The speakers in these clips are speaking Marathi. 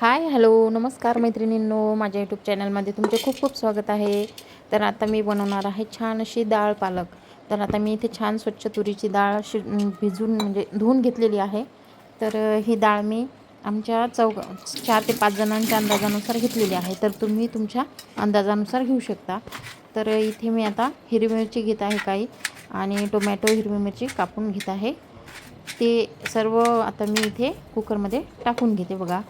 हाय हॅलो नमस्कार मैत्रिणींनो. माझ्या यूट्यूब चॅनलमध्ये तुमचे खूप खूप स्वागत आहे. तर आता मी बनवणार आहे छान अशी डाळ पालक. तर आता मी इथे छान स्वच्छ तुरीची डाळ शि भिजून म्हणजे धुवून घेतलेली आहे. तर ही डाळ मी आमच्या चौ चार ते पाच जणांच्या अंदाजानुसार घेतलेली आहे. तर तुम्ही तुमच्या अंदाजानुसार घेऊ शकता. तर इथे मी आता हिरवी मिरची घेत आहे काही आणि टोमॅटो हिरवी मिरची कापून घेत आहे. ते सर्व आता मी इथे कुकरमध्ये टाकून घेते बघा.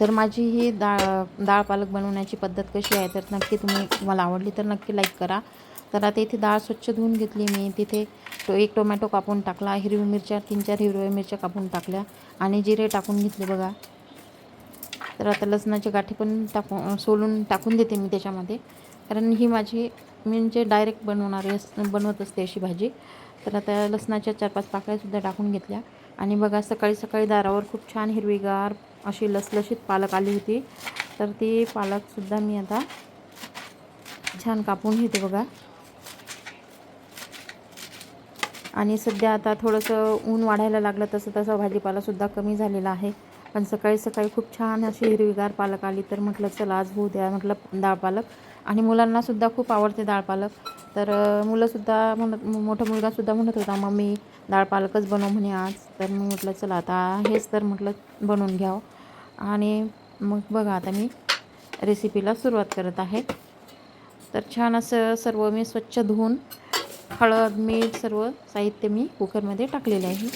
तर माझी ही डाळ डाळ पालक बनवण्याची पद्धत कशी आहे तर नक्की तुम्ही मला आवडली तर नक्की लाईक करा. तर आता इथे डाळ स्वच्छ धुवून घेतली मी. तिथे तो एक टोमॅटो कापून टाकला हिरवी मिरच्या तीन चार हिरव्या मिरच्या कापून टाकल्या आणि जिरे टाकून घेतले बघा. तर आता लसणाचे गाठी पण टाकून सोलून टाकून देते मी त्याच्यामध्ये. कारण ही माझी मी म्हणजे डायरेक्ट बनवणारी अस बनवत असते अशी भाजी. तर आता लसणाच्या चार पाच पाकळ्यासुद्धा टाकून घेतल्या. आणि बघा सकाळी सकाळी दारावर खूप छान हिरवीगार अशी लसलशीत पालक आली होती. तर ती पालकसुद्धा मी आता छान कापून घेते बघा. आणि सध्या आता थोडंसं ऊन वाढायला लागलं तसं तसं भाजीपालासुद्धा कमी झालेला आहे. पण सकाळी सकाळी खूप छान अशी हिरवीगार पालक आली. तर म्हटलं चला आज होऊ द्या म्हटलं डाळ पालक. आणि मुलांनासुद्धा खूप आवडते डाळ पालक. तर मुलंसुद्धा म्हणत मोठा मुलगासुद्धा म्हणत होता मम्मी डाळ पालकच बनव म्हणे आज. तर मी म्हटलं चला आता हेच तर म्हटलं बनवून घ्यावं. आणि मग बघा आता मी रेसिपीला सुरुवात करत आहे. तर छान असं सर्व मी स्वच्छ धुवून हळद मीठ सर्व साहित्य मी कुकरमध्ये टाकलेले आहे.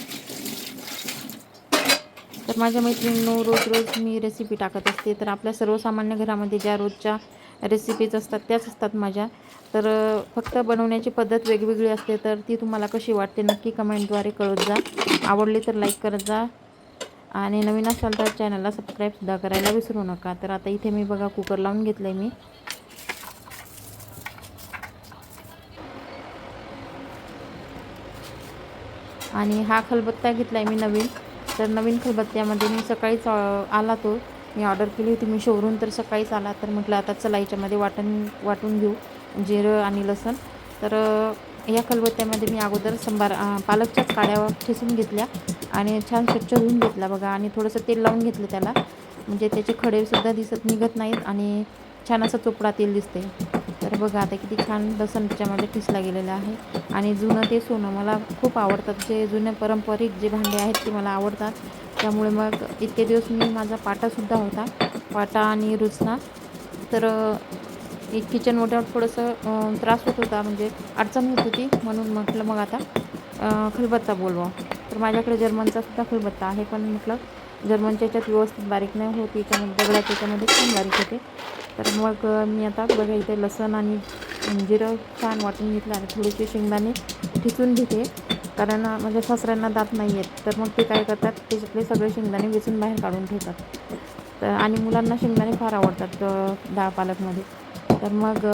तर माझ्या मैत्रिणींनो रोज रोज मी रेसिपी टाकत असते. तर आपल्या सर्वसामान्य घरामध्ये ज्या रोजच्या रेसिपीज असतात त्याच असतात माझ्या. तर फक्त बनवण्याची पद्धत वेगवेगळी असते तर ती तुम्हाला कशी वाटते नक्की कमेंटद्वारे कळत जा. आवडली तर लाईक करत जा. आणि नवीन असाल तर चॅनलला सबस्क्राईबसुद्धा करायला विसरू नका. तर आता इथे मी बघा कुकर लावून घेतलं आहे मी. आणि हा खलबत्ता घेतला आहे मी नवीन. तर नवीन खलबत्त्यामध्ये मी सकाळीच आला तो. मी ऑर्डर केली होती मी शोरून तर सकाळीच आला तर म्हटलं आता चला याच्यामध्ये वाटण वाटून घेऊ जिरं आणि लसण. तर या खलबत्त्यामध्ये मी अगोदर संभार पालकच्याच काड्या ठेसून घेतल्या आणि छान स्वच्छ धुवून घेतला बघा. आणि थोडंसं तेल लावून घेतलं त्याला. म्हणजे त्याचे खडेसुद्धा दिसत निघत नाहीत आणि छान असं चोपडा तेल दिसते तर बघा आता किती छान लसण त्याच्यामध्ये ठिसला गेलेला आहे. आणि जुनं ते सोनं मला खूप आवडतात. जे जुने पारंपरिक जे भांडे आहेत ते मला आवडतात. त्यामुळे मग इतके दिवस मी माझा पाटासुद्धा होता पाटा आणि रुचना तर एक किचन मोठ्यावर थोडंसं त्रास होत होता म्हणजे अडचण होत होती म्हणून म्हटलं मग आता खलबत्ता बोलवा. तर माझ्याकडे जर्मनचा सुद्धा खलबत्ता आहे पण म्हटलं जर्मनच्या याच्यात व्यवस्थित बारीक नाही होत याच्यामध्ये दगडाच्या याच्यामध्ये छान बारीक होते. तर मग मी आता बघा इथे लसण आणि जिरं छान वाटून घेतलं आणि थोडेसे शेंगदाणे ठिचून घेते. कारण माझ्या सासऱ्यांना दात नाही आहेत तर मग ते काय करतात त्याच्यातले सगळे शेंगदाणे वेचून बाहेर काढून ठेवतात. तर आणि मुलांना शेंगदाणे फार आवडतात डाळ पालकमध्ये. तर मग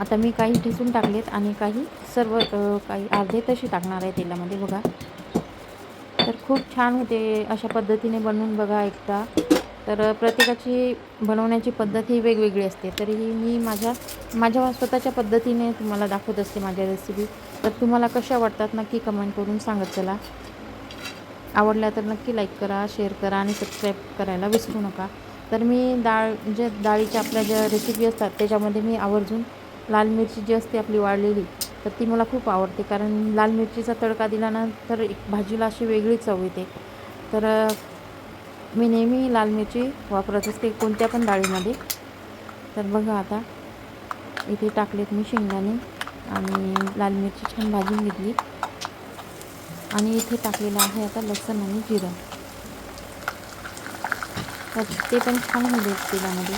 आता मी काही ठिसून टाकलेत आणि काही सर्व काही अर्धे तशी टाकणार आहे तेलामध्ये बघा. तर खूप छान होते अशा पद्धतीने बनवून बघा एकदा. तर प्रत्येकाची बनवण्याची पद्धत ही वेगवेगळी असते. तरीही मी माझ्या माझ्या स्वतःच्या पद्धतीने तुम्हाला दाखवत असते माझ्या रेसिपी तर तुम्हाला कशा वाटतात नक्की कमेंट करून सांगत चला. आवडल्या तर नक्की लाईक करा शेअर करा आणि सबस्क्राईब करायला विसरू नका. तर मी डाळ जे डाळीच्या आपल्या ज्या रेसिपी असतात त्याच्यामध्ये मी आवर्जून लाल मिरची जी असते आपली वाळलेली तर ती मला खूप आवडते. कारण लाल मिरचीचा तडका दिल्यानंतर एक भाजीला अशी वेगळी चव येते. तर मी नेहमी लाल मिरची वापरत असते कोणत्या पण डाळीमध्ये. तर बघा आता इथे टाकलेत मी शेंगदाणे आणि लाल मिरची छान भाजून घेतली. आणि इथे टाकलेलं आहे आता लसण आणि जिरं. तर ते पण छान होईल तेलामध्ये.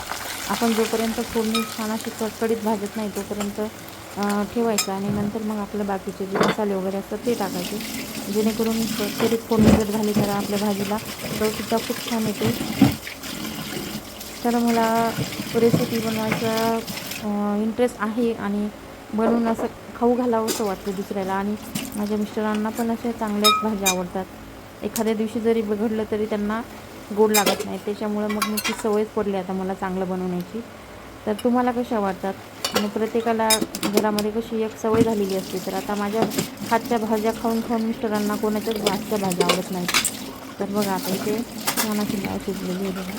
आपण जोपर्यंत फोडणी छान अशी कडकडीत भाजत नाही तोपर्यंत ठेवायचं आणि नंतर मग आपलं बाकीचे जे मसाले वगैरे असतात ते टाकायचे. जेणेकरून तरी फोडणी जर झाली तर आपल्या भाजीला चवसुद्धा खूप छान येते. तर मला रेसिपी बनवायचा इंटरेस्ट आहे आणि बनवून असं खाऊ घालावं असं वाटतं दुसऱ्याला. आणि माझ्या मिस्टरांना पण अशा चांगल्याच भाज्या आवडतात. एखाद्या दिवशी जरी बिघडलं तरी त्यांना गोड लागत नाही. त्याच्यामुळं मग मी ती सवयच पडली आता मला चांगलं बनवण्याची. तर तुम्हाला कशा वाटतात? आणि प्रत्येकाला घरामध्ये कशी एक सवय झालेली असते तर आता माझ्या हातच्या भाज्या खाऊन खाऊन मिस्टरांना कोणाच्याच हातच्या भाज्या आवडत नाही तर बघा आता इथे मनाची अशी डाळ शिजलेली आहे बघा.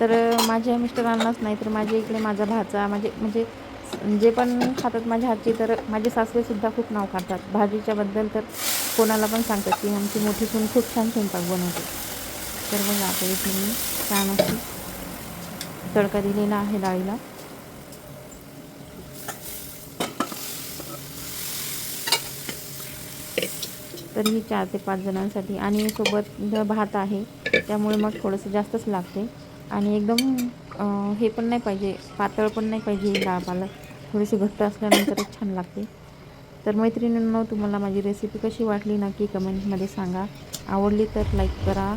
तर माझ्या मिस्टरांनाच नाही तर माझ्या इकडे माझा भाचा माझे म्हणजे जे पण खातात माझ्या हातची तर माझे सासरेसुद्धा खूप नाव काढतात. भाजीच्याबद्दल तर कोणाला पण सांगतात की आमची मोठी सून खूप छान स्वयंपाक बनवते. तर बघा आता इथे मी छान अशी तडका दिलेला आहे डाळीला. तर ही चार ते पाच जणांसाठी आणि सोबत भात आहे त्यामुळे मग थोडंसं जास्तच लागते. आणि एकदम हे पण नाही पाहिजे पातळ पण नाही पाहिजे डाळ पालक. थोडीशी घट्ट असल्यानंतरच छान लागते. तर मैत्रिणींनो तुम्हाला माझी रेसिपी कशी वाटली नक्की कमेंटमध्ये सांगा. आवडली तर लाईक करा.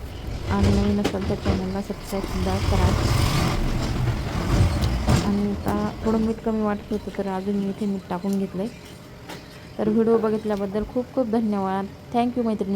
आणि नवीन असाल तर चॅनलला सबस्क्राईबसुद्धा करा. आणि आता थोडं मीठ कमी वाटत होतं तर अजून मी इथे मीठ टाकून घेतलं आहे तर व्हिडिओ बघितल्याबद्दल खूप खूप धन्यवाद. थँक्यू मैत्रिणी.